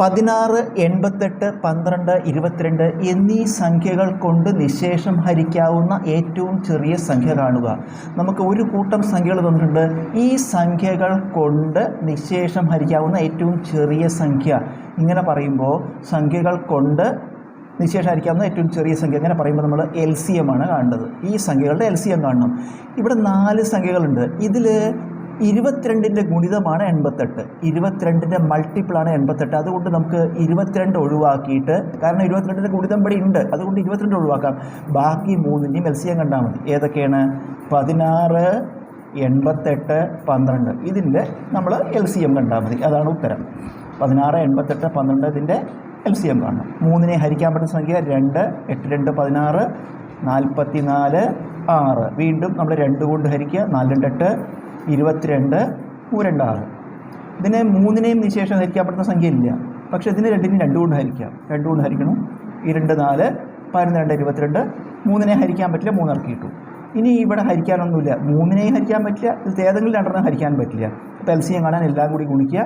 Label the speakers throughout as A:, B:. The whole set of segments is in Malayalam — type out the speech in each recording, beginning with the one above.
A: പതിനാറ് എൺപത്തെട്ട് പന്ത്രണ്ട് ഇരുപത്തിരണ്ട് എന്നീ സംഖ്യകൾ കൊണ്ട് നിശേഷം ഹരിക്കാവുന്ന ഏറ്റവും ചെറിയ സംഖ്യ കാണുക. നമുക്ക് ഒരു കൂട്ടം സംഖ്യകൾ തന്നിട്ടുണ്ട്. ഈ സംഖ്യകൾ കൊണ്ട് നിശേഷം ഹരിക്കാവുന്ന ഏറ്റവും ചെറിയ സംഖ്യ. ഇങ്ങനെ പറയുമ്പോൾ സംഖ്യകൾ കൊണ്ട് നിശേഷം ഹരിക്കാവുന്ന ഏറ്റവും ചെറിയ സംഖ്യ. ഇങ്ങനെ പറയുമ്പോൾ നമ്മൾ എൽ സി എം ആണ് കാണേണ്ടത്. ഈ സംഖ്യകളുടെ എൽ സി എം കാണണം. ഇവിടെ നാല് സംഖ്യകളുണ്ട്. ഇതിൽ ഇരുപത്തിരണ്ടിന്റെ ഗുണിതമാണ് എൺപത്തെട്ട്. ഇരുപത്തിരണ്ടിന്റെ മൾട്ടിപ്പിളാണ് എൺപത്തെട്ട്. അതുകൊണ്ട് നമുക്ക് ഇരുപത്തിരണ്ട് ഒഴിവാക്കിയിട്ട് കാരണം ഇരുപത്തിരണ്ടിന്റെ ഗുണിതം ഇവിടെ ഉണ്ട്. അതുകൊണ്ട് ഇരുപത്തിരണ്ട് ഒഴിവാക്കാം. ബാക്കി മൂന്നിന്റെയും എം കണ്ടാൽ മതി. ഏതൊക്കെയാണ്? പതിനാറ് എൺപത്തെട്ട് പന്ത്രണ്ട്. ഇതിന്റെ നമ്മൾ എൽ സി എം കണ്ടാൽ മതി. അതാണ് ഉത്തരം. പതിനാറ് എൺപത്തെട്ട് പന്ത്രണ്ട് ഇതിന്റെ എൽ സി എം കാണണം. മൂന്നിനെ ഹരിക്കാൻ പറ്റുന്ന സംഖ്യ രണ്ട് എട്ട് രണ്ട് പതിനാറ് നാൽപ്പത്തി നാല് ആറ്. വീണ്ടും നമ്മൾ രണ്ട് കൊണ്ട് ഹരിക്കുക. നാല് രണ്ട് എട്ട് ഇരുപത്തിരണ്ട് പൂരണ്ട് ആറ് ഇതിനെ മൂന്നിനെയും നിശേഷം ഹരിക്കപ്പെടുന്ന സംഖ്യ ഇല്ല പക്ഷേ ഇതിന് രണ്ടിനെയും രണ്ട് കൊണ്ട് ഹരിക്കാം. രണ്ട് കൊണ്ട് ഹരിക്കണം. ഈ രണ്ട് നാല് പതിനൊന്ന് രണ്ട് ഇരുപത്തിരണ്ട് മൂന്നിനെ ഹരിക്കാൻ പറ്റില്ല മൂന്നിറക്കി കിട്ടും ഇനി ഇവിടെ ഹരിക്കാനൊന്നുമില്ല. മൂന്നിനെയും ഹരിക്കാൻ പറ്റില്ല ഇത് ഏതെങ്കിലും രണ്ടെണ്ണം ഹരിക്കാൻ പറ്റില്ല. അപ്പോൾ എൽ കാണാൻ എല്ലാം കൂടി ഗുണിക്കുക.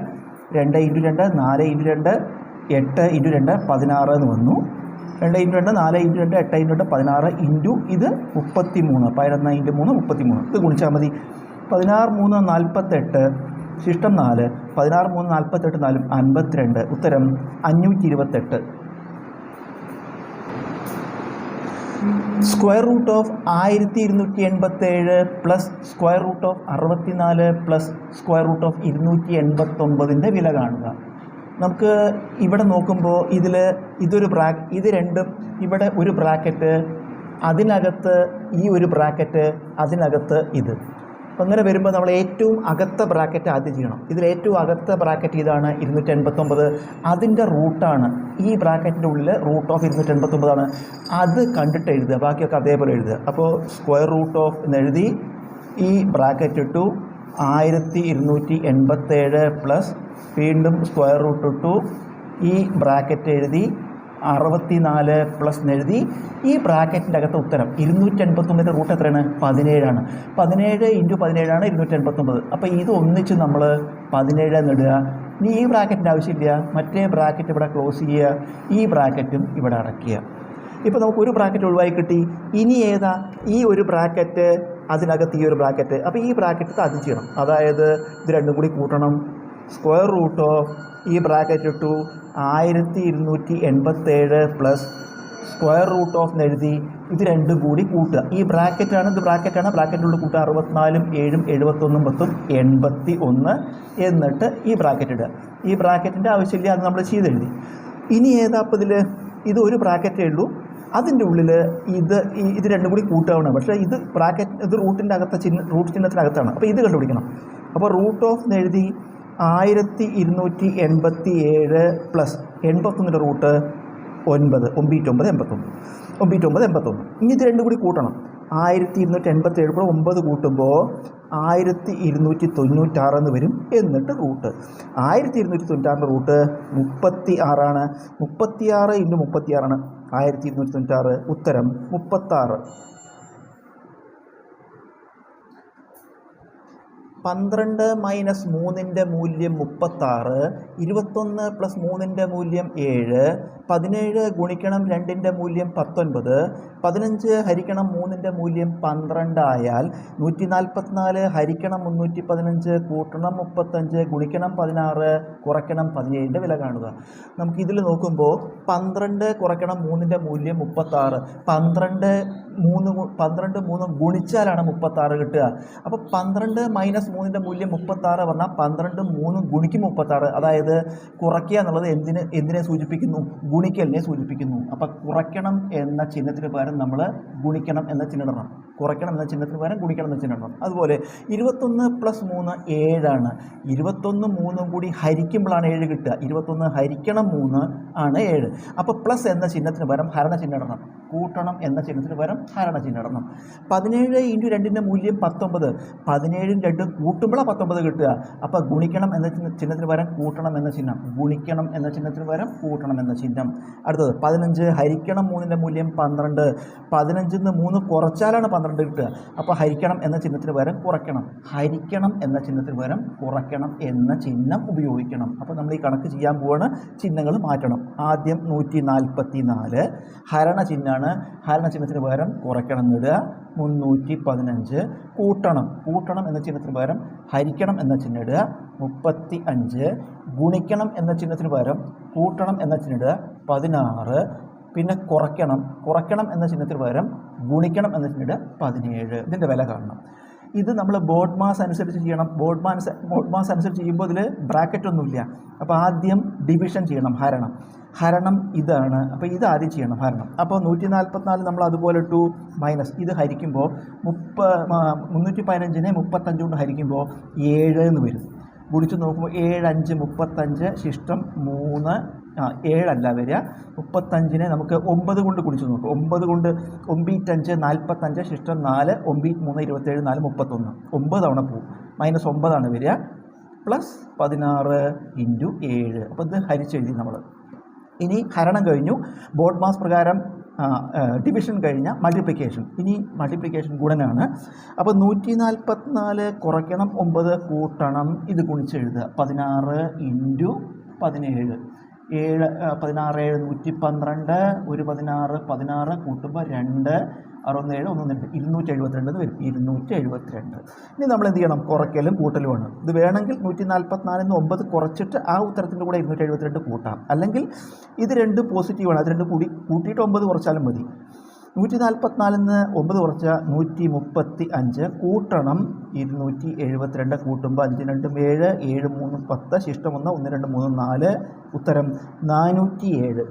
A: രണ്ട് ഇന്റു രണ്ട് നാല് ഇന്റു രണ്ട് എട്ട് ഇന്റു രണ്ട് പതിനാറ് എന്ന് വന്നു. രണ്ട് ഇന്റു രണ്ട് നാല് ഇന്റു രണ്ട് എട്ട് ഇന്റു രണ്ട് പതിനാറ് ഇന്റു ഇത് മുപ്പത്തി മൂന്ന് പതിനൊന്ന് ഇന്റു മൂന്ന് മുപ്പത്തി മൂന്ന് ഇത് ഗുണിച്ചാൽ മതി. പതിനാറ് മൂന്ന് നാൽപ്പത്തെട്ട് ശിഷ്ടം നാല് പതിനാറ് മൂന്ന് നാൽപ്പത്തെട്ട് നാലും അൻപത്തിരണ്ട്. ഉത്തരം അഞ്ഞൂറ്റി ഇരുപത്തെട്ട് സ്ക്വയർ റൂട്ട് ഓഫ് ആയിരത്തി ഇരുന്നൂറ്റി എൺപത്തേഴ് പ്ലസ് സ്ക്വയർ റൂട്ട് ഓഫ് അറുപത്തിനാല് പ്ലസ് സ്ക്വയർ റൂട്ട് ഓഫ് ഇരുന്നൂറ്റി എൺപത്തൊമ്പതിന്റെ വില കാണുക. നമുക്ക് ഇവിടെ നോക്കുമ്പോൾ ഇതിൽ ഇതൊരു ബ്രാ ഇത് രണ്ടും ഇവിടെ ഒരു ബ്രാക്കറ്റ് അതിനകത്ത് ഈ ഒരു ബ്രാക്കറ്റ് അതിനകത്ത് ഇത്. അപ്പം അങ്ങനെ വരുമ്പോൾ നമ്മൾ ഏറ്റവും അകത്ത ബ്രാക്കറ്റ് ആദ്യം ചെയ്യണം. ഇതിൽ ഏറ്റവും അകത്ത ബ്രാക്കറ്റ് ഇതാണ് ഇരുന്നൂറ്റി അതിന്റെ റൂട്ടാണ് ഈ ബ്രാക്കറ്റിന്റെ ഉള്ളിൽ റൂട്ട് ഓഫ് ഇരുന്നൂറ്റി എൺപത്തൊമ്പതാണ് അത് കണ്ടിട്ട് എഴുതുക. ബാക്കിയൊക്കെ അതേപോലെ എഴുതുക. അപ്പോൾ സ്ക്വയർ റൂട്ട് ഓഫ് എന്ന് എഴുതി ഈ ബ്രാക്കറ്റ് ഇട്ടു. ആയിരത്തി ഇരുന്നൂറ്റി എൺപത്തേഴ് പ്ലസ് വീണ്ടും സ്ക്വയർ റൂട്ട് ഇട്ടു. ഈ ബ്രാക്കറ്റ് എഴുതി അറുപത്തിനാല് പ്ലസ് എഴുതി. ഈ ബ്രാക്കറ്റിന്റെ അകത്ത് ഉത്തരം ഇരുന്നൂറ്റി എൺപത്തൊമ്പതിന്റെ റൂട്ട് എത്രയാണ്? പതിനേഴാണ്. പതിനേഴ് ഇന്റു പതിനേഴാണ് ഇരുന്നൂറ്റി എൺപത്തൊമ്പത് അപ്പോൾ ഇത് ഒന്നിച്ച് നമ്മൾ പതിനേഴ് എന്നിടുക ഇനി ഈ ബ്രാക്കറ്റിന്റെ ആവശ്യമില്ല. മറ്റേ ബ്രാക്കറ്റ് ഇവിടെ ക്ലോസ് ചെയ്യുക. ഈ ബ്രാക്കറ്റും ഇവിടെ അടയ്ക്കുക. ഇപ്പോൾ നമുക്ക് ഒരു ബ്രാക്കറ്റ് ഒഴിവായി കിട്ടി. ഇനി ഏതാ? ഈ ഒരു ബ്രാക്കറ്റ് അതിനകത്ത് ഈ ഒരു ബ്രാക്കറ്റ് അപ്പോൾ ഈ ബ്രാക്കറ്റ് അത് ചെയ്യണം അതായത് ഇത് രണ്ടും കൂടി കൂട്ടണം. സ്ക്വയർ റൂട്ട് ഓഫ് ഈ ബ്രാക്കറ്റ് ഇട്ടു. ആയിരത്തി ഇരുന്നൂറ്റി എൺപത്തേഴ് പ്ലസ് സ്ക്വയർ റൂട്ട് ഓഫ് എഴുതി. ഇത് രണ്ടും കൂടി കൂട്ടുക. ഈ ബ്രാക്കറ്റാണ് ഇത് ബ്രാക്കറ്റാണ് ബ്രാക്കറ്റിലുള്ള കൂട്ടുക. അറുപത്തിനാലും ഏഴും എഴുപത്തൊന്നും പത്തും എൺപത്തി ഒന്ന് എന്നിട്ട് ഈ ബ്രാക്കറ്റ് ഇടുക. ഈ ബ്രാക്കറ്റിന്റെ ആവശ്യമില്ല അത് നമ്മൾ ചെയ്തെഴുതി ഇനി ഏതാ അപ്പോൾ ഇതിൽ ഇത് ഒരു ബ്രാക്കറ്റേ ഉള്ളൂ. അതിന്റെ ഉള്ളിൽ ഇത് ഇത് രണ്ടും കൂടി കൂട്ടുകയാണ് പക്ഷേ ഇത് ബ്രാക്കറ്റ് ഇത് റൂട്ടിന്റെ അകത്തെ ചിഹ്ന റൂട്ട് ചിഹ്നത്തിനകത്താണ്. അപ്പോൾ ഇത് കണ്ടുപിടിക്കണം. അപ്പോൾ റൂട്ട് ഓഫ് എഴുതി. ആയിരത്തി ഇരുന്നൂറ്റി എൺപത്തി ഏഴ് പ്ലസ് എൺപത്തൊന്നിന്റെ റൂട്ട് ഒൻപത് ഒമ്പീറ്റൊമ്പത് എൺപത്തൊന്ന്. ഒമ്പീറ്റൊമ്പത് എൺപത്തൊന്ന്. ഇനി ഇത് രണ്ടും കൂടി കൂട്ടണം. ആയിരത്തി ഇരുന്നൂറ്റി എൺപത്തി ഏഴ് കൂടെ ഒമ്പത് കൂട്ടുമ്പോൾ ആയിരത്തി ഇരുന്നൂറ്റി തൊണ്ണൂറ്റാറെന്ന് വരും എന്നിട്ട് റൂട്ട്. ആയിരത്തി ഇരുന്നൂറ്റി തൊണ്ണൂറ്റാറിന്റെ റൂട്ട് മുപ്പത്തി ആറാണ് മുപ്പത്തിയാറ് ഇന്റു മുപ്പത്തിയാറാണ്. ആയിരത്തി ഇരുന്നൂറ്റി തൊണ്ണൂറ്റാറ് ഉത്തരം മുപ്പത്താറ്. പന്ത്രണ്ട് മൈനസ് മൂന്നിന്റെ മൂല്യം മുപ്പത്താറ് ഇരുപത്തൊന്ന് പ്ലസ് മൂന്നിന്റെ മൂല്യം ഏഴ് പതിനേഴ് ഗുണിക്കണം രണ്ടിന്റെ മൂല്യം പത്തൊൻപത് പതിനഞ്ച് ഹരിക്കണം മൂന്നിന്റെ മൂല്യം പന്ത്രണ്ടായാൽ നൂറ്റി നാൽപ്പത്തിനാല് ഹരിക്കണം മുന്നൂറ്റി പതിനഞ്ച് കൂട്ടണം മുപ്പത്തഞ്ച് ഗുണിക്കണം പതിനാറ് കുറയ്ക്കണം പതിനേഴിന്റെ വില കാണുക. നമുക്ക് ഇതിൽ നോക്കുമ്പോൾ പന്ത്രണ്ട് കുറയ്ക്കണം മൂന്നിന്റെ മൂല്യം മുപ്പത്താറ് പന്ത്രണ്ട് മൂന്ന് പന്ത്രണ്ട് മൂന്ന് ഗുണിച്ചാലാണ് മുപ്പത്താറ് കിട്ടുക. അപ്പോൾ പന്ത്രണ്ട് മൈനസ് മൂന്നിന്റെ മൂല്യം മുപ്പത്താറ് പറഞ്ഞാൽ പന്ത്രണ്ട് മൂന്നും ഗുണിക്ക് മുപ്പത്താറ്. അതായത് കുറയ്ക്കുക എന്നുള്ളത് എന്തിന് എന്തിനെ സൂചിപ്പിക്കുന്നു? ഗുണിക്കലിനെ സൂചിപ്പിക്കുന്നു. അപ്പോൾ കുറയ്ക്കണം എന്ന ചിഹ്നത്തിന് പകരം നമ്മൾ ഗുണിക്കണം എന്ന ചിഹ്നം കുറയ്ക്കണം എന്ന ചിഹ്നത്തിന് പകരം ഗുണിക്കണം എന്ന ചിഹ്നം അതുപോലെ ഇരുപത്തൊന്ന് പ്ലസ് മൂന്ന് ഏഴാണ്. ഇരുപത്തൊന്ന് മൂന്നും കൂടി ഹരിക്കുമ്പോഴാണ് ഏഴ് കിട്ടുക. ഇരുപത്തൊന്ന് ഹരിക്കണം മൂന്ന് ആണ് ഏഴ്. അപ്പോൾ പ്ലസ് എന്ന ചിഹ്നത്തിന് പകരം ഹരണ ചിഹ്നം ഇടണം. കൂട്ടണം എന്ന ചിഹ്നത്തിന് പകരം ഹരണ ചിഹ്നം ഇടണം. പതിനേഴ് ഇന്റു രണ്ടിന്റെ മൂല്യം പത്തൊമ്പത്. പതിനേഴും രണ്ടും കൂട്ടുമ്പോഴാണ് പത്തൊമ്പത് കിട്ടുക. അപ്പോൾ ഗുണിക്കണം എന്ന ചിഹ്നത്തിന് പകരം കൂട്ടണം എന്ന ചിഹ്നം. ഗുണിക്കണം എന്ന ചിഹ്നത്തിന് പകരം കൂട്ടണം എന്ന ചിഹ്നം. അടുത്തത് പതിനഞ്ച് ഹരിക്കണം മൂന്നിന്റെ മൂല്യം പന്ത്രണ്ട്. പതിനഞ്ചിൽ നിന്ന് മൂന്ന് കുറച്ചാലാണ് പന്ത്രണ്ട് പന്ത്രണ്ട് കിട്ടുക. അപ്പോൾ ഹരിക്കണം എന്ന ചിഹ്നത്തിന് പകരം കുറയ്ക്കണം. ഹരിക്കണം എന്ന ചിഹ്നത്തിന് പകരം കുറയ്ക്കണം എന്ന ചിഹ്നം ഉപയോഗിക്കണം. അപ്പോൾ നമ്മൾ ഈ കണക്ക് ചെയ്യാൻ പോവാണ്. ചിഹ്നങ്ങൾ മാറ്റണം. ആദ്യം നൂറ്റി നാൽപ്പത്തി നാല് ഹരണ ചിഹ്നമാണ് ഹരണ ചിഹ്നത്തിന് പകരം കുറയ്ക്കണം എന്നിടുക മുന്നൂറ്റി പതിനഞ്ച് കൂട്ടണം. കൂട്ടണം എന്ന ചിഹ്നത്തിന് പകരം ഹരിക്കണം എന്ന ചിഹ്നം ഇടുക. മുപ്പത്തി അഞ്ച് ഗുണിക്കണം എന്ന ചിഹ്നത്തിന് പകരം കൂട്ടണം എന്ന ചിഹ്നം ഇടുക. പതിനാറ്. പിന്നെ കുറയ്ക്കണം. കുറയ്ക്കണം എന്ന ചിഹ്നത്തിന് പകരം ഗുണിക്കണം എന്ന ചിഹ്നം ഇടുക പതിനേഴ്. ഇതിന്റെ വില കാണണം. ഇത് നമ്മൾ ബോഡ് മാസ് അനുസരിച്ച് ചെയ്യണം. ബോഡ് മാസ് ബോഡ് മാസ് അനുസരിച്ച് ചെയ്യുമ്പോൾ ഇതിൽ ബ്രാക്കറ്റ് ഒന്നുമില്ല. അപ്പോൾ ആദ്യം ഡിവിഷൻ ചെയ്യണം ഹരണം. ഹരണം ഇതാണ്. അപ്പോൾ ഇത് ആദ്യം ചെയ്യണം ഹരണം. അപ്പോൾ നൂറ്റി നാൽപ്പത്തിനാല് നമ്മൾ അതുപോലെ ടു മൈനസ്. ഇത് ഹരിക്കുമ്പോൾ മുപ്പ മുന്നൂറ്റി പതിനഞ്ചിനെ മുപ്പത്തഞ്ച് കൊണ്ട് ഹരിക്കുമ്പോൾ ഏഴ് എന്ന് വരും. ഗുണിച്ച് നോക്കുമ്പോൾ ഏഴ് അഞ്ച് മുപ്പത്തഞ്ച് ശിഷ്ടം മൂന്ന് ആ ഏഴല്ല വരിക. മുപ്പത്തഞ്ചിനെ നമുക്ക് ഒമ്പത് കൊണ്ട് കുടിച്ച് നോക്കും. ഒമ്പത് കൊണ്ട് ഒമ്പീറ്റഞ്ച് നാൽപ്പത്തഞ്ച് ശിഷ്ടം നാല് ഒമ്പീറ്റ് മൂന്ന് ഇരുപത്തേഴ് നാല് മുപ്പത്തൊന്ന്. ഒമ്പത് തവണ പോവും. മൈനസ് ഒമ്പതാണ് വരിക. പ്ലസ് പതിനാറ് ഇന്റു ഏഴ്. അപ്പോൾ ഇത് ഹരിച്ചെഴുതി നമ്മൾ ഇനി ഹരണം കഴിഞ്ഞു. ബോർഡ് മാസ് പ്രകാരം ഡിവിഷൻ കഴിഞ്ഞ മൾട്ടിപ്ലിക്കേഷൻ ഇനി മൾട്ടിപ്ലിക്കേഷൻ ഗുണനാണ്. അപ്പോൾ നൂറ്റി നാൽപ്പത്തിനാല് കുറയ്ക്കണം ഒമ്പത് കൂട്ടണം. ഇത് ഗുണിച്ചെഴുതുക പതിനാറ് ഇന്റു പതിനേഴ്. ഏഴ് പതിനാറ് ഏഴ് നൂറ്റി പന്ത്രണ്ട് ഒരു പതിനാറ് പതിനാറ് കൂട്ടുമ്പോൾ രണ്ട് അറുപത്തേഴ് ഒന്ന് രണ്ട് ഇരുന്നൂറ്റി എഴുപത്തിരണ്ട് എന്ന് വരും. ഇരുന്നൂറ്റി എഴുപത്തിരണ്ട്. ഇനി നമ്മൾ എന്ത് ചെയ്യണം? കുറയ്ക്കലും കൂട്ടലും ആണ്. ഇത് വേണമെങ്കിൽ നൂറ്റി നാൽപ്പത്തിനാലിൽ നിന്ന് ഒമ്പത് കുറച്ചിട്ട് ആ ഉത്തരത്തിന്റെ കൂടെ ഇരുന്നൂറ്റി എഴുപത്തിരണ്ട് കൂട്ടാം. അല്ലെങ്കിൽ ഇത് രണ്ട് പോസിറ്റീവാണ് അത് രണ്ട് കൂടി കൂട്ടിയിട്ട് ഒമ്പത് കുറച്ചാലും മതി. നൂറ്റി നാൽപ്പത്തിനാലിന്ന് ഒമ്പത് കുറച്ച നൂറ്റി മുപ്പത്തി അഞ്ച് കൂട്ടണം ഇരുന്നൂറ്റി എഴുപത്തിരണ്ട് കൂട്ടുമ്പോൾ അഞ്ച് രണ്ടും ഏഴ് ഏഴ് മൂന്നും പത്ത് ശിഷ്ടം ഒന്ന് ഒന്ന് രണ്ട് മൂന്ന് നാല്. ഉത്തരം നാനൂറ്റി ഏഴ്